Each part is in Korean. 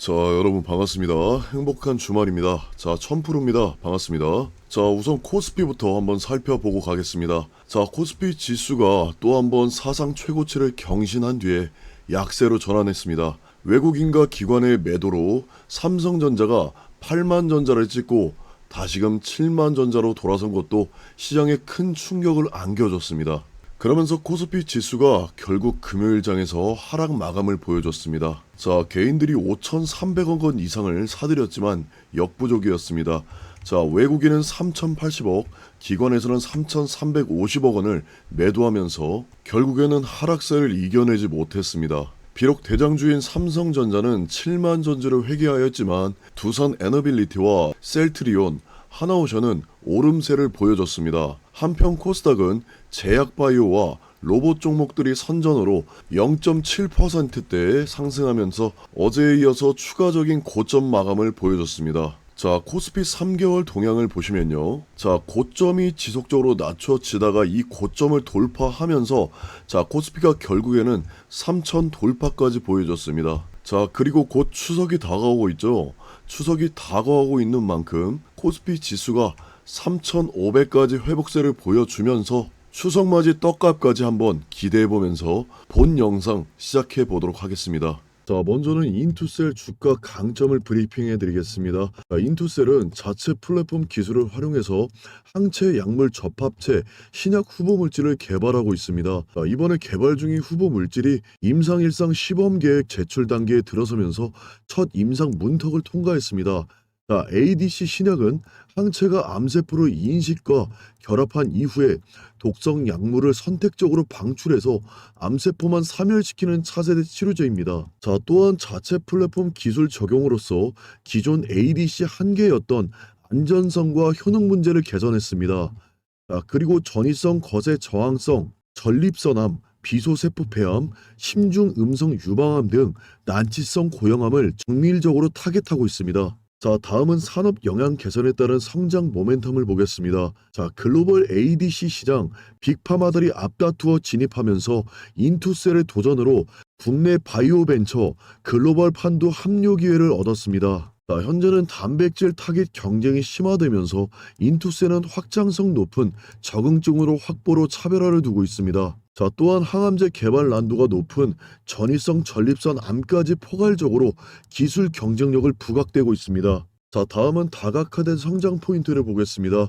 자, 여러분 반갑습니다. 행복한 주말입니다. 자, 천프로입니다. 반갑습니다. 자, 우선 코스피부터 한번 살펴보고 가겠습니다. 자, 코스피 지수가 또 한번 사상 최고치를 경신한 뒤에 약세로 전환했습니다. 외국인과 기관의 매도로 삼성전자가 8만 전자를 찍고 다시금 7만 전자로 돌아선 것도 시장에 큰 충격을 안겨줬습니다. 그러면서 코스피 지수가 결국 금요일장에서 하락 마감을 보여줬습니다. 자, 개인들이 5,300억 원 이상을 사들였지만 역부족이었습니다. 자, 외국인은 3,080억, 기관에서는 3,350억 원을 매도하면서 결국에는 하락세를 이겨내지 못했습니다. 비록 대장주인 삼성전자는 7만 전지를 회귀하였지만 두산 에너빌리티와 셀트리온, 하나오션은 오름세를 보여줬습니다. 한편 코스닥은 제약바이오와 로봇 종목들이 선전으로 0.7%대 상승하면서 어제에 이어서 추가적인 고점 마감을 보여줬습니다. 자, 코스피 3개월 동향을 보시면요. 자, 고점이 지속적으로 낮춰지다가 이 고점을 돌파하면서 자, 코스피가 결국에는 3천 돌파까지 보여줬습니다. 자, 그리고 곧 추석이 다가오고 있죠. 추석이 다가오고 있는 만큼 코스피 지수가 3,500까지 회복세를 보여주면서 추석맞이 떡값까지 한번 기대해보면서 본 영상 시작해 보도록 하겠습니다. 자, 먼저는 인투셀 주가 강점을 브리핑해 드리겠습니다. 자, 인투셀은 자체 플랫폼 기술을 활용해서 항체 약물 접합체 신약 후보 물질을 개발하고 있습니다. 자, 이번에 개발 중인 후보 물질이 임상 일상 시범 계획 제출 단계에 들어서면서 첫 임상 문턱을 통과했습니다. 자, ADC 신약은 항체가 암세포로 인식과 결합한 이후에 독성 약물을 선택적으로 방출해서 암세포만 사멸시키는 차세대 치료제입니다. 자, 또한 자체 플랫폼 기술 적용으로서 기존 ADC 한계였던 안전성과 효능 문제를 개선했습니다. 자, 그리고 전이성 거세 저항성, 전립선암, 비소세포 폐암, 심중 음성 유방암 등 난치성 고형암을 정밀적으로 타겟하고 있습니다. 자, 다음은 산업 영향 개선에 따른 성장 모멘텀을 보겠습니다. 자, 글로벌 ADC 시장 빅파마들이 앞다투어 진입하면서 인투셀의 도전으로 국내 바이오 벤처 글로벌 판도 합류 기회를 얻었습니다. 자, 현재는 단백질 타깃 경쟁이 심화되면서 인투셀은 확장성 높은 적응증으로 확보로 차별화를 두고 있습니다. 자, 또한 항암제 개발 난도가 높은 전이성 전립선 암까지 포괄적으로 기술 경쟁력을 부각되고 있습니다. 자, 다음은 다각화된 성장 포인트를 보겠습니다.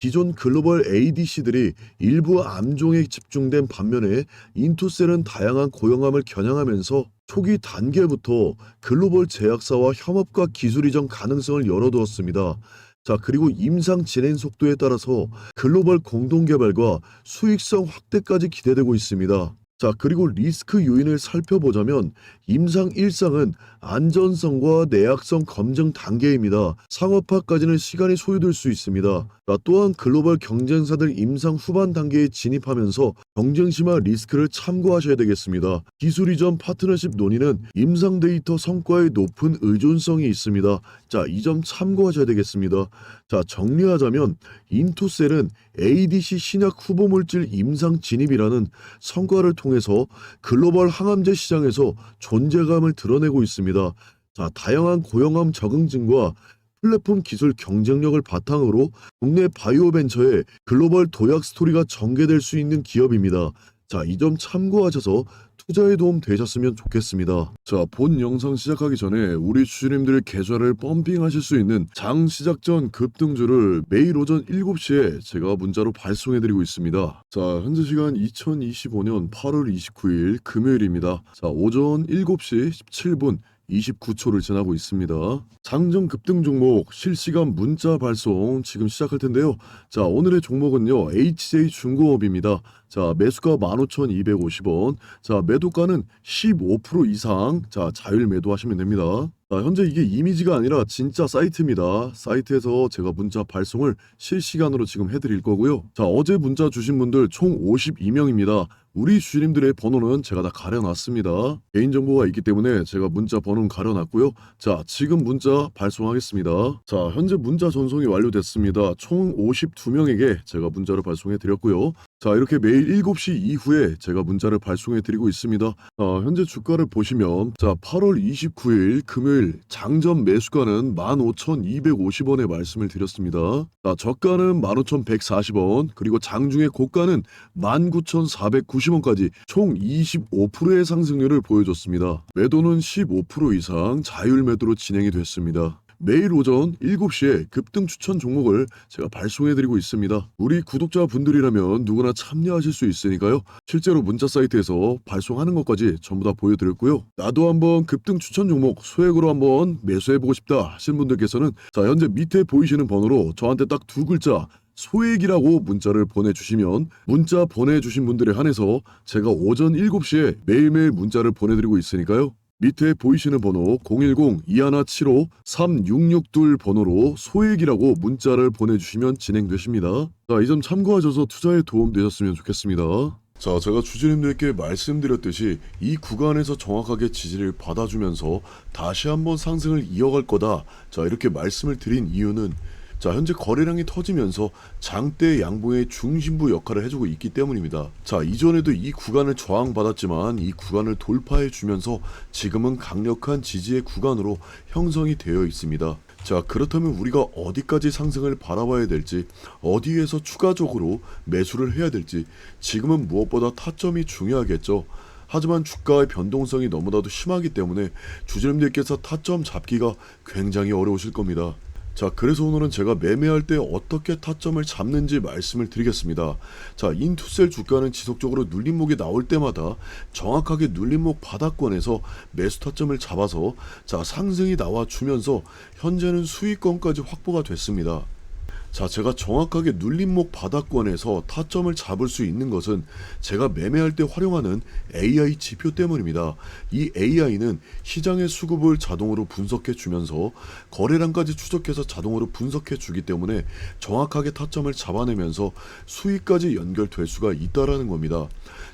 기존 글로벌 ADC들이 일부 암종에 집중된 반면에 인투셀은 다양한 고용암을 겨냥하면서 초기 단계부터 글로벌 제약사와 협업과 기술 이전 가능성을 열어두었습니다. 자, 그리고 임상 진행 속도에 따라서 글로벌 공동 개발과 수익성 확대까지 기대되고 있습니다. 자, 그리고 리스크 요인을 살펴보자면 임상 1상은 안전성과 내약성 검증 단계입니다. 상업화까지는 시간이 소요될 수 있습니다. 자, 또한 글로벌 경쟁사들 임상 후반 단계에 진입하면서 경쟁 심화 리스크를 참고하셔야 되겠습니다. 기술 이전 파트너십 논의는 임상 데이터 성과에 높은 의존성이 있습니다. 자, 이 점 참고하셔야 되겠습니다. 자, 정리하자면 인투셀은 ADC 신약 후보 물질 임상 진입이라는 성과를 통해 서 글로벌 항암제 시장에서 존재감을 드러내고 있습니다. 자, 다양한 고용암 적응증과 플랫폼 기술 경쟁력을 바탕으로 국내 바이오 벤처의 글로벌 도약 스토리가 전개될 수 있는 기업입니다. 자, 이 점 참고하셔서 투자에 도움 되셨으면 좋겠습니다. 자, 본 영상 시작하기 전에 우리 주주님들의 계좌를 펌핑하실 수 있는 장 시작 전 급등주를 매일 오전 7시에 제가 문자로 발송해드리고 있습니다. 자, 현재 시간 2025년 8월 29일 금요일입니다. 자, 오전 7시 17분 29초를 지나고 있습니다. 장정 급등 종목 실시간 문자 발송 지금 시작할 텐데요. 자, 오늘의 종목은요. HJ 중공업입니다. 자, 매수가 15,250원. 자, 매도가는 15% 이상. 자, 자율 매도하시면 됩니다. 자, 현재 이게 이미지가 아니라 진짜 사이트입니다. 사이트에서 제가 문자 발송을 실시간으로 지금 해드릴 거고요. 자, 어제 문자 주신 분들 총 52명입니다. 우리 주님들의 번호는 제가 다 가려놨습니다. 개인정보가 있기 때문에 제가 문자 번호는 가려놨고요. 자, 지금 문자 발송하겠습니다. 자, 현재 문자 전송이 완료됐습니다. 총 52명에게 제가 문자를 발송해 드렸고요. 자, 이렇게 매일 7시 이후에 제가 문자를 발송해 드리고 있습니다. 자, 현재 주가를 보시면 자, 8월 29일 금요일 장전 매수가는 15,250원에 말씀을 드렸습니다. 자, 저가는 15,140원, 그리고 장중의 고가는 19,490원 까지 총 25%의 상승률을 보여줬습니다. 매도는 15% 이상 자율 매도로 진행이 됐습니다. 매일 오전 7시에 급등 추천 종목을 제가 발송해드리고 있습니다. 우리 구독자분들이라면 누구나 참여하실 수 있으니까요. 실제로 문자 사이트에서 발송하는 것까지 전부 다 보여드렸고요. 나도 한번 급등 추천 종목 소액으로 한번 매수해보고 싶다 하신 분들께서는 자 현재 밑에 보이시는 번호로 저한테 딱 두 글자 소액이라고 문자를 보내주시면 문자 보내주신 분들에 한해서 제가 오전 7시에 매일매일 문자를 보내드리고 있으니까요. 밑에 보이시는 번호 010-2175-3662 번호로 소액이라고 문자를 보내주시면 진행되십니다. 자, 이 점 참고하셔서 투자에 도움되셨으면 좋겠습니다. 자, 제가 주주님들께 말씀드렸듯이 이 구간에서 정확하게 지지를 받아주면서 다시 한번 상승을 이어갈 거다. 자, 이렇게 말씀을 드린 이유는 자, 현재 거래량이 터지면서 장대 양봉의 중심부 역할을 해주고 있기 때문입니다. 자, 이전에도 이 구간을 저항받았지만 이 구간을 돌파해 주면서 지금은 강력한 지지의 구간으로 형성이 되어 있습니다. 자, 그렇다면 우리가 어디까지 상승을 바라봐야 될지, 어디에서 추가적으로 매수를 해야 될지, 지금은 무엇보다 타점이 중요하겠죠. 하지만 주가의 변동성이 너무나도 심하기 때문에 주주님들께서 타점 잡기가 굉장히 어려우실 겁니다. 자, 그래서 오늘은 제가 매매할 때 어떻게 타점을 잡는지 말씀을 드리겠습니다. 자, 인투셀 주가는 지속적으로 눌림목이 나올 때마다 정확하게 눌림목 바닥권에서 매수 타점을 잡아서 자, 상승이 나와 주면서 현재는 수익권까지 확보가 됐습니다. 자, 제가 정확하게 눌림목 바닥권에서 타점을 잡을 수 있는 것은 제가 매매할 때 활용하는 AI 지표 때문입니다. 이 AI는 시장의 수급을 자동으로 분석해 주면서 거래량까지 추적해서 자동으로 분석해 주기 때문에 정확하게 타점을 잡아내면서 수익까지 연결될 수가 있다라는 겁니다.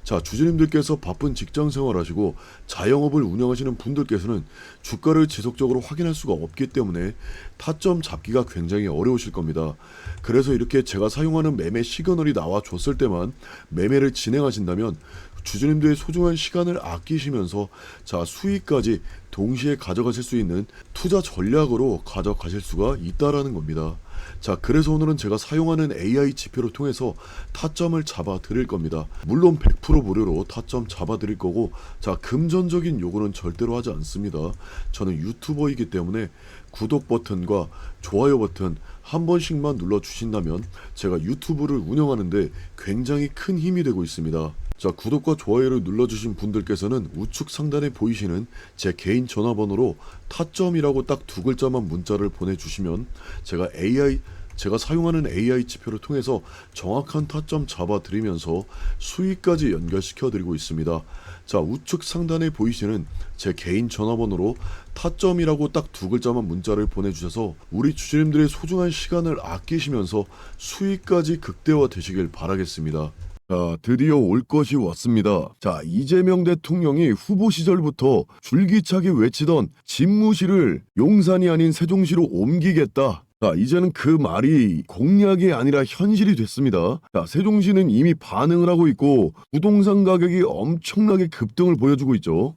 자, 주주님들께서 바쁜 직장 생활하시고 자영업을 운영하시는 분들께서는 주가를 지속적으로 확인할 수가 없기 때문에 타점 잡기가 굉장히 어려우실 겁니다. 그래서 이렇게 제가 사용하는 매매 시그널이 나와 줬을 때만 매매를 진행하신다면 주주님들의 소중한 시간을 아끼시면서 자 수익까지 동시에 가져가실 수 있는 투자 전략으로 가져가실 수가 있다라는 겁니다. 자, 그래서 오늘은 제가 사용하는 AI 지표를 통해서 타점을 잡아 드릴 겁니다. 물론 100% 무료로 타점 잡아 드릴 거고, 자, 금전적인 요구는 절대로 하지 않습니다. 저는 유튜버이기 때문에 구독 버튼과 좋아요 버튼 한 번씩만 눌러 주신다면 제가 유튜브를 운영하는데 굉장히 큰 힘이 되고 있습니다. 자, 구독과 좋아요를 눌러주신 분들께서는 우측 상단에 보이시는 제 개인 전화번호로 타점이라고 딱 두 글자만 문자를 보내주시면 제가 AI 제가 사용하는 AI 지표를 통해서 정확한 타점 잡아드리면서 수익까지 연결시켜 드리고 있습니다. 자, 우측 상단에 보이시는 제 개인 전화번호로 타점이라고 딱 두 글자만 문자를 보내주셔서 우리 주주님들의 소중한 시간을 아끼시면서 수익까지 극대화 되시길 바라겠습니다. 자, 드디어 올 것이 왔습니다. 자, 이재명 대통령이 후보 시절부터 줄기차게 외치던 집무실을 용산이 아닌 세종시로 옮기겠다. 자, 이제는 그 말이 공약이 아니라 현실이 됐습니다. 자, 세종시는 이미 반응을 하고 있고 부동산 가격이 엄청나게 급등을 보여주고 있죠.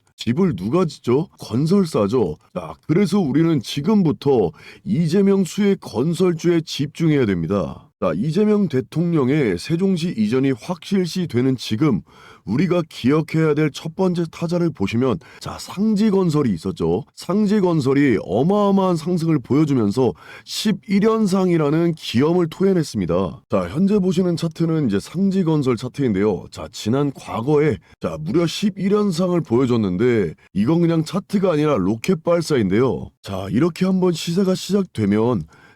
집을 누가 짓죠? 건설사죠. 자, 그래서 우리는 지금부터 이재명 수의 건설주에 집중해야 됩니다. 자, 이재명 대통령의 세종시 이전이 확실시 되는 지금 우리가 기억해야 될 첫 번째 타자를 보시면 자, 상지건설이 있었죠. 상지건설이 어마어마한 상승을 보여주면서 11연상이라는 기염을 토해냈습니다. 자, 현재 보시는 차트는 이제 상지건설 차트인데요. 자, 지난 과거에 자, 무려 11연상을 보여줬는데 이건 그냥 차트가 아니라 로켓 발사인데요. 자, 이렇게 한번 시세가 시작되면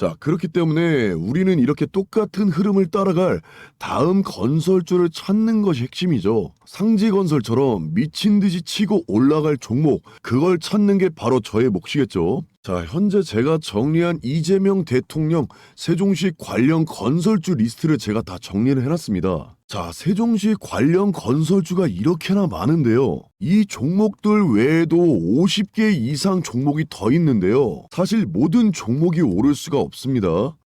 자, 그렇기 때문에 우리는 이렇게 똑같은 흐름을 따라갈 다음 건설주를 찾는 것이 핵심이죠. 상지 건설처럼 미친 듯이 치고 올라갈 종목, 그걸 찾는 게 바로 저의 몫이겠죠. 자, 현재 제가 정리한 이재명 대통령 세종시 관련 건설주 리스트를 제가 다 정리를 해놨습니다. 자, 세종시 관련 건설주가 이렇게나 많은데요. 이 종목들 외에도 50개 이상 종목이 더 있는데요. 사실 모든 종목이 오를 수가 없습니다.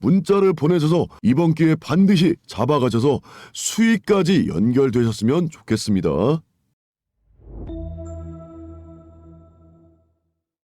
문자를 보내셔서 이번 기회에 반드시 잡아가셔서 수익까지 연결되셨으면 좋겠습니다.